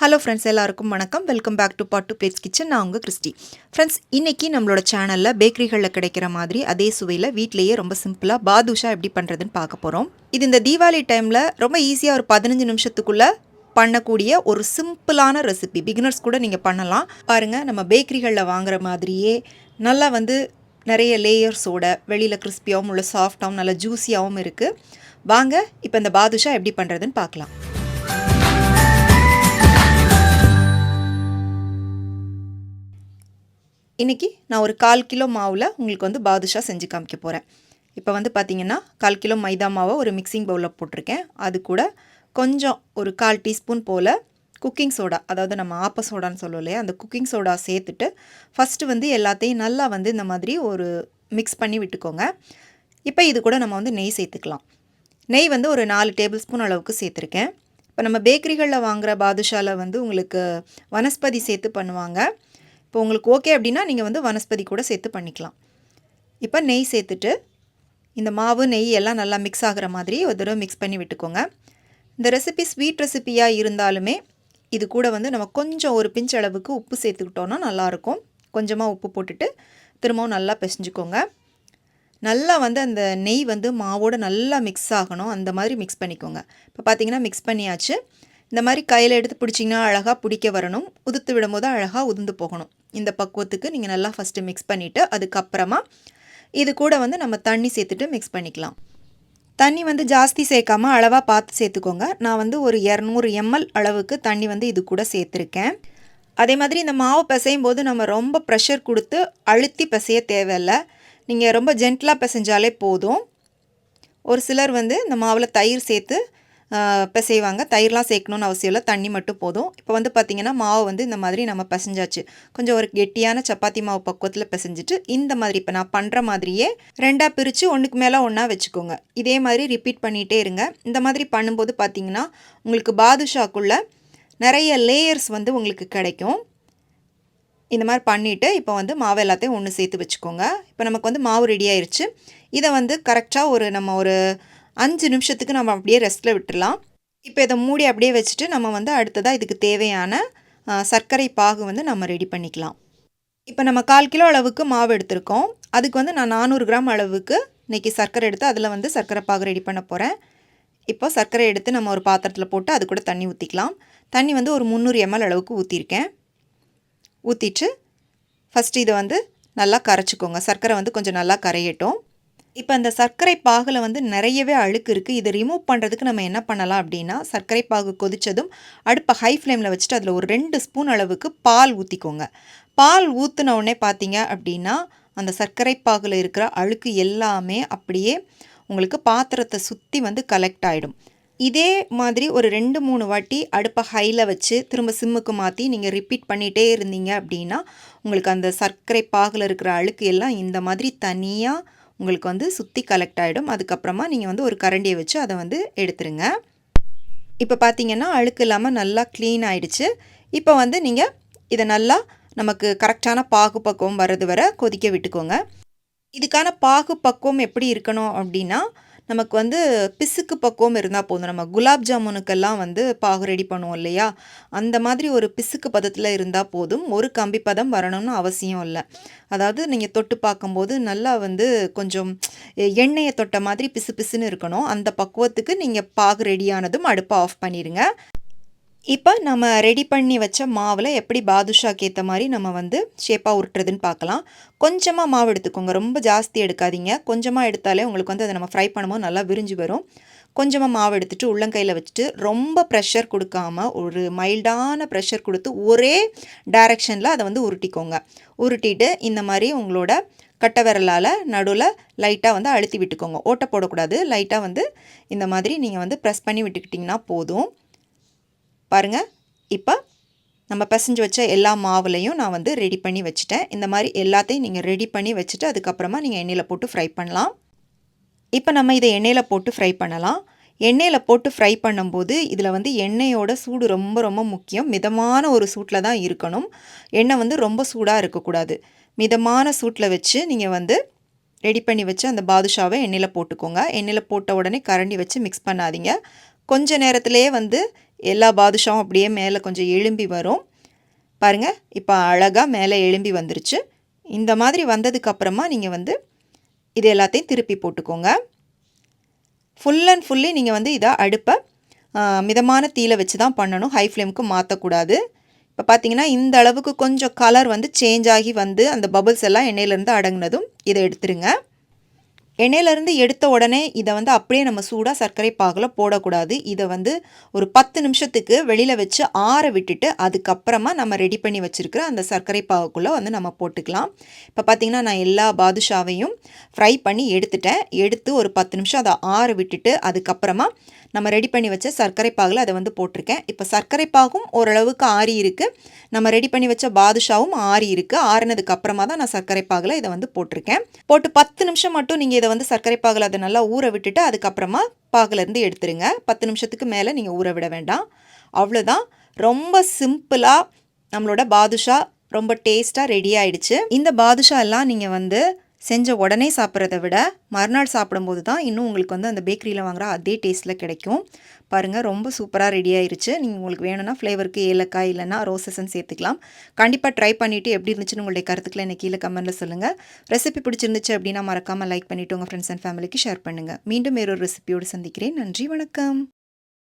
Hello friends எல்லாருக்கும் வணக்கம். Welcome back to Pattu plates kitchen நான் உங்கள் கிறிஸ்டி. ஃப்ரெண்ட்ஸ் இன்றைக்கி நம்மளோட சேனலில் பேக்கரிகளில் கிடைக்கிற மாதிரி அதே சுவையில் வீட்டிலேயே ரொம்ப சிம்பிளாக பாதுஷா எப்படி பண்ணுறதுன்னு பார்க்க போகிறோம் இது இந்த தீபாவளி டைமில் ரொம்ப ஈஸியாக ஒரு பதினஞ்சு நிமிஷத்துக்குள்ளே பண்ணக்கூடிய ஒரு சிம்பிளான ரெசிபி பிகினர்ஸ் கூட நீங்கள் பண்ணலாம். பாருங்கள் நம்ம பேக்கரிகளில் வாங்குற மாதிரியே நல்லா வந்து நிறைய லேயர்ஸோட வெளியில் கிறிஸ்பியாகவும் உள்ள சாஃப்டாகவும் நல்லா ஜூஸியாகவும் இருக்குது வாங்க இப்போ இந்த பாதுஷா எப்படி பண்ணுறதுன்னு பார்க்கலாம். இன்றைக்கி நான் ஒரு கால் கிலோ மாவில் உங்களுக்கு வந்து பாதுஷா செஞ்சு காமிக்க போகிறேன் இப்போ வந்து பார்த்திங்கன்னா கால் கிலோ மைதா மாவை ஒரு மிக்சிங் பவுலில் போட்டிருக்கேன். அது கூட கொஞ்சம் ஒரு கால் டீஸ்பூன் போல் குக்கிங் சோடா அதாவது நம்ம ஆப்ப சோடான்னு சொல்லுவோம் இல்லையா அந்த குக்கிங் சோடா சேர்த்துட்டு ஃபஸ்ட்டு வந்து எல்லாத்தையும் நல்லா வந்து இந்த மாதிரி ஒரு மிக்ஸ் பண்ணி விட்டுக்கோங்க. இப்போ இது கூட நம்ம வந்து நெய் சேர்த்துக்கலாம். நெய் வந்து ஒரு நாலு டேபிள் ஸ்பூன் அளவுக்கு சேர்த்துருக்கேன். இப்போ நம்ம பேக்கரிகளில் வாங்குகிற பாதுஷாவில் வந்து உங்களுக்கு வனஸ்பதி சேர்த்து பண்ணுவாங்க. இப்போ உங்களுக்கு ஓகே அப்படின்னா நீங்கள் வந்து வனஸ்பதி கூட சேர்த்து பண்ணிக்கலாம். இப்போ நெய் சேர்த்துட்டு இந்த மாவு நெய் எல்லாம் நல்லா மிக்ஸ் ஆகிற மாதிரி ஒரு தடவை மிக்ஸ் பண்ணி விட்டுக்கோங்க. இந்த ரெசிபி ஸ்வீட் ரெசிபியாக இருந்தாலுமே இது கூட வந்து நம்ம கொஞ்சம் ஒரு பிஞ்ச் அளவுக்கு உப்பு சேர்த்துக்கிட்டோன்னா நல்லாயிருக்கும். கொஞ்சமாக உப்பு போட்டுட்டு திரும்பவும் நல்லா பிசைஞ்சுக்கோங்க. நல்லா வந்து அந்த நெய் வந்து மாவோடு நல்லா மிக்ஸ் ஆகணும். அந்த மாதிரி மிக்ஸ் பண்ணிக்கோங்க. இப்போ பார்த்தீங்கன்னா மிக்ஸ் பண்ணியாச்சு. இந்த மாதிரி கையில் எடுத்து பிடிச்சிங்கன்னா அழகாக பிடிக்க வரணும். உதுத்து விடும்போது அழகாக உதுந்து போகணும். இந்த பக்குவத்துக்கு நீங்கள் நல்லா ஃபஸ்ட்டு மிக்ஸ் பண்ணிவிட்டு அதுக்கப்புறமா இது கூட வந்து நம்ம தண்ணி சேர்த்துட்டு மிக்ஸ் பண்ணிக்கலாம். தண்ணி வந்து ஜாஸ்தி சேர்க்காமல் அளவாக பார்த்து சேர்த்துக்கோங்க. நான் வந்து ஒரு இரநூறு எம்எல் அளவுக்கு தண்ணி வந்து இது கூட சேர்த்துருக்கேன். அதே மாதிரி இந்த மாவு பிசையும் போது நம்ம ரொம்ப ப்ரெஷர் கொடுத்து அழுத்தி பிசைய தேவையில்லை. நீங்கள் ரொம்ப ஜென்டலாக பிசைஞ்சாலே போதும். ஒரு சிலர் வந்து இந்த மாவில் தயிர் சேர்த்து பிசைவாங்க. தயிர்லாம் சேர்க்கணுன்னு அவசியம் இல்லை. தண்ணி மட்டும் போதும். இப்போ வந்து பார்த்திங்கன்னா மாவு வந்து இந்த மாதிரி நம்ம பிசைஞ்சாச்சு. கொஞ்சம் ஒரு கெட்டியான சப்பாத்தி மாவு பக்குவத்தில் பிசைஞ்சிட்டு இந்த மாதிரி இப்போ நான் பண்ணுற மாதிரியே ரெண்டாக பிரித்து ஒன்றுக்கு மேலே ஒன்றா வச்சுக்கோங்க. இதே மாதிரி ரிப்பீட் பண்ணிகிட்டே இருங்க. இந்த மாதிரி பண்ணும்போது பார்த்திங்கன்னா உங்களுக்கு பாதுஷாக்குள்ளே நிறைய லேயர்ஸ் வந்து உங்களுக்கு கிடைக்கும். இந்த மாதிரி பண்ணிவிட்டு இப்போ வந்து மாவு எல்லாத்தையும் ஒன்று சேர்த்து வச்சுக்கோங்க. இப்போ நமக்கு வந்து மாவு ரெடி ஆயிடுச்சு இதை வந்து கரெக்டாக ஒரு நம்ம ஒரு அஞ்சு நிமிஷத்துக்கு நம்ம அப்படியே ரெஸ்ட்டில் விட்டுடலாம் இப்போ இதை மூடி அப்படியே வச்சுட்டு நம்ம வந்து அடுத்ததாக இதுக்கு தேவையான சர்க்கரை பாகு வந்து நம்ம ரெடி பண்ணிக்கலாம். இப்போ நம்ம கால் கிலோ அளவுக்கு மாவு எடுத்திருக்கோம். அதுக்கு வந்து நான் நானூறு கிராம் அளவுக்கு இன்றைக்கி சர்க்கரை எடுத்து அதில் வந்து சர்க்கரை பாகு ரெடி பண்ண போகிறேன் இப்போ சர்க்கரை எடுத்து நம்ம ஒரு பாத்திரத்தில் போட்டு அது கூட தண்ணி ஊற்றிக்கலாம் தண்ணி வந்து ஒரு முந்நூறு எம்எல் அளவுக்கு ஊற்றிருக்கேன் ஊற்றிட்டு ஃபஸ்ட்டு இதை வந்து நல்லா கரைச்சிக்கோங்க. சர்க்கரை வந்து கொஞ்சம் நல்லா கரையட்டும். இப்போ அந்த சர்க்கரை பாகில் வந்து நிறையவே அழுக்கு இருக்குது இதை ரிமூவ் பண்ணுறதுக்கு நம்ம என்ன பண்ணலாம் அப்படின்னா சர்க்கரை பாகு கொதித்ததும் அடுப்பை ஹை ஃப்ளேமில் வச்சுட்டு அதில் ஒரு ரெண்டு ஸ்பூன் அளவுக்கு பால் ஊற்றிக்கோங்க பால் ஊற்றின உடனே பார்த்தீங்க அப்படின்னா அந்த சர்க்கரை பாகில் இருக்கிற அழுக்கு எல்லாமே அப்படியே உங்களுக்கு பாத்திரத்தை சுற்றி வந்து கலெக்ட் ஆகிடும் இதே மாதிரி ஒரு ரெண்டு மூணு வாட்டி அடுப்பை ஹையில் வச்சு திரும்ப சிம்முக்கு மாற்றி நீங்கள் ரிப்பீட் பண்ணிகிட்டே இருந்தீங்க அப்படின்னா உங்களுக்கு அந்த சர்க்கரை பாகில் இருக்கிற அழுக்கு எல்லாம் இந்த மாதிரி தனியாக உங்களுக்கு வந்து சுற்றி கலெக்ட் ஆகிடும் அதுக்கப்புறமா நீங்கள் வந்து ஒரு கரண்டியை வச்சு அதை வந்து எடுத்துருங்க. இப்போ பார்த்தீங்கன்னா அழுக்கு இல்லாமல் நல்லா க்ளீன் ஆகிடுச்சு இப்போ வந்து நீங்கள் இதை நல்லா நமக்கு கரெக்டான பாகு பக்குவம் வர்றது வர கொதிக்க விட்டுக்கோங்க. இதுக்கான பாகு பக்குவம் எப்படி இருக்கணும் அப்படின்னா நமக்கு வந்து பிசுக்கு பக்குவம் இருந்தால் போதும். நம்ம குலாப் ஜாமுனுக்கெல்லாம் வந்து பாகு ரெடி பண்ணுவோம் இல்லையா? அந்த மாதிரி ஒரு பிசுக்கு பதத்தில் இருந்தால் போதும். ஒரு கம்பி பதம் வரணும்னு அவசியம் இல்லை. அதாவது நீங்கள் தொட்டு பார்க்கும்போது நல்லா வந்து கொஞ்சம் எண்ணெயை தொட்ட மாதிரி பிசு பிசுன்னு இருக்கணும். அந்த பக்குவத்துக்கு நீங்கள் பாகு ரெடியானதும் அடுப்பை ஆஃப் பண்ணிடுங்க இப்போ நம்ம ரெடி பண்ணி வச்ச மாவில் எப்படி பாதுஷாக்கு ஏற்ற மாதிரி நம்ம வந்து ஷேப்பாக உருட்டுறதுன்னு பார்க்கலாம் கொஞ்சமாக மாவு எடுத்துக்கோங்க. ரொம்ப ஜாஸ்தி எடுக்காதீங்க. கொஞ்சமாக எடுத்தாலே உங்களுக்கு வந்து அதை நம்ம ஃப்ரை பண்ணும்போது நல்லா விரிஞ்சு வரும். கொஞ்சமாக மாவு எடுத்துகிட்டு உள்ளங்கையில் வச்சுட்டு ரொம்ப ப்ரெஷர் கொடுக்காம ஒரு மைல்டான ப்ரெஷர் கொடுத்து ஒரே டைரெக்ஷனில் அதை வந்து உருட்டிக்கோங்க. உருட்டிட்டு இந்த மாதிரி உங்களோட கட்டை விரலால் நடுவில் லைட்டாக வந்து அழுத்தி விட்டுக்கோங்க. ஓட்டை போடக்கூடாது. லைட்டாக வந்து இந்த மாதிரி நீங்கள் வந்து ப்ரெஸ் பண்ணி விட்டுக்கிட்டிங்கன்னா போதும். பாருங்கள் இப்போ நம்ம பிசைஞ்சு வச்ச எல்லா மாவுலையும் நான் வந்து ரெடி பண்ணி வச்சுட்டேன். இந்த மாதிரி எல்லாத்தையும் நீங்கள் ரெடி பண்ணி வச்சுட்டு அதுக்கப்புறமா நீங்கள் எண்ணெயில் போட்டு ஃப்ரை பண்ணலாம். இப்போ நம்ம இதை எண்ணெயில் போட்டு ஃப்ரை பண்ணலாம். எண்ணெயில் போட்டு ஃப்ரை பண்ணும்போது இதில் வந்து எண்ணெயோட சூடு ரொம்ப ரொம்ப முக்கியம். மிதமான ஒரு சூட்டில் தான் இருக்கணும். எண்ணெய் வந்து ரொம்ப சூடாக இருக்கக்கூடாது. மிதமான சூட்டில் வச்சு நீங்கள் வந்து ரெடி பண்ணி வச்சு அந்த பாதுஷாவை எண்ணெயில் போட்டுக்கோங்க. எண்ணெயில் போட்ட உடனே கரண்டி வச்சு மிக்ஸ் பண்ணாதீங்க. கொஞ்ச நேரத்திலே வந்து எல்லா பாதுஷாவும் அப்படியே மேலே கொஞ்சம் எழும்பி வரும். பாருங்கள் இப்போ அழகாக மேலே எழும்பி வந்துருச்சு. இந்த மாதிரி வந்ததுக்கப்புறமா நீங்கள் வந்து இது எல்லாத்தையும் திருப்பி போட்டுக்கோங்க. ஃபுல் அண்ட் ஃபுல்லி நீங்கள் வந்து இதை அடுப்பை மிதமான தீயில வச்சு தான் பண்ணணும். ஹை ஃப்ளேமுக்கு மாற்றக்கூடாது இப்போ பார்த்தீங்கன்னா இந்த அளவுக்கு கொஞ்சம் கலர் வந்து சேஞ்ச் ஆகி வந்து அந்த பபுள்ஸ் எல்லாம் எண்ணெயிலேருந்து அடங்கினதும் இதை எடுத்துருங்க. எண்ணெயிலேருந்து எடுத்த உடனே இதை வந்து அப்படியே நம்ம சூடாக சர்க்கரை பாகில் போடக்கூடாது. இதை வந்து ஒரு பத்து நிமிஷத்துக்கு வெளியில் வச்சு ஆற விட்டுட்டு அதுக்கப்புறமா நம்ம ரெடி பண்ணி வச்சுருக்கிற அந்த சர்க்கரை பாகுக்குள்ளே வந்து நம்ம போட்டுக்கலாம். இப்போ பார்த்திங்கன்னா நான் எல்லா பாதுஷாவையும் ஃப்ரை பண்ணி எடுத்துட்டேன். எடுத்து ஒரு பத்து நிமிஷம் அதை ஆற விட்டுட்டு அதுக்கப்புறமா நம்ம ரெடி பண்ணி வச்ச சர்க்கரை பாகில் அதை வந்து போட்டிருக்கேன். இப்போ சர்க்கரை பாகும் ஓரளவுக்கு ஆறி இருக்குது நம்ம ரெடி பண்ணி வச்ச பாதுஷாவும் ஆறி இருக்குது ஆறினதுக்கு அப்புறமா தான் நான் சர்க்கரை பாகில் இதை வந்து போட்டிருக்கேன். போட்டு பத்து நிமிஷம் மட்டும் நீங்கள் இதை வந்து சர்க்கரை பாகில் அதை நல்லா ஊற விட்டுட்டு அதுக்கப்புறமா பாகிலேருந்து எடுத்துருங்க. பத்து நிமிஷத்துக்கு மேலே நீங்கள் ஊற விட வேண்டாம். அவ்வளோதான் ரொம்ப சிம்பிளாக நம்மளோட பாதுஷா ரொம்ப டேஸ்ட்டாக ரெடி ஆயிடுச்சு. இந்த பாதுஷா எல்லாம் நீங்கள் வந்து செஞ்ச உடனே சாப்பிட்றத விட மறுநாள் சாப்பிடும்போது தான் இன்னும் உங்களுக்கு வந்து அந்த பேக்கரியில் வாங்குற அதே டேஸ்ட்டில் கிடைக்கும். பாருங்கள் ரொம்ப சூப்பராக ரெடி ஆயிருச்சு. நீங்கள் உங்களுக்கு வேணும்னா ஃப்ளேவருக்கு ஏலக்காய் இல்லைன்னா ரோசஸ்ன்னு சேர்த்துக்கலாம். கண்டிப்பாக ட்ரை பண்ணிவிட்டு எப்படி இருந்துச்சுன்னு உங்களுடைய கருத்துக்களை எனக்கு கீழே கமெண்ட்டில் சொல்லுங்கள் ரெசிபி பிடிச்சிருந்துச்சு அப்படின்னா மறக்காமல் லைக் பண்ணிவிட்டு உங்கள் ஃப்ரெண்ட்ஸ் அண்ட் ஃபேமிலிக்கு ஷேர் பண்ணுங்கள் மீண்டும் வேறொரு ரெசிபியோடு சந்திக்கிறேன். நன்றி வணக்கம்.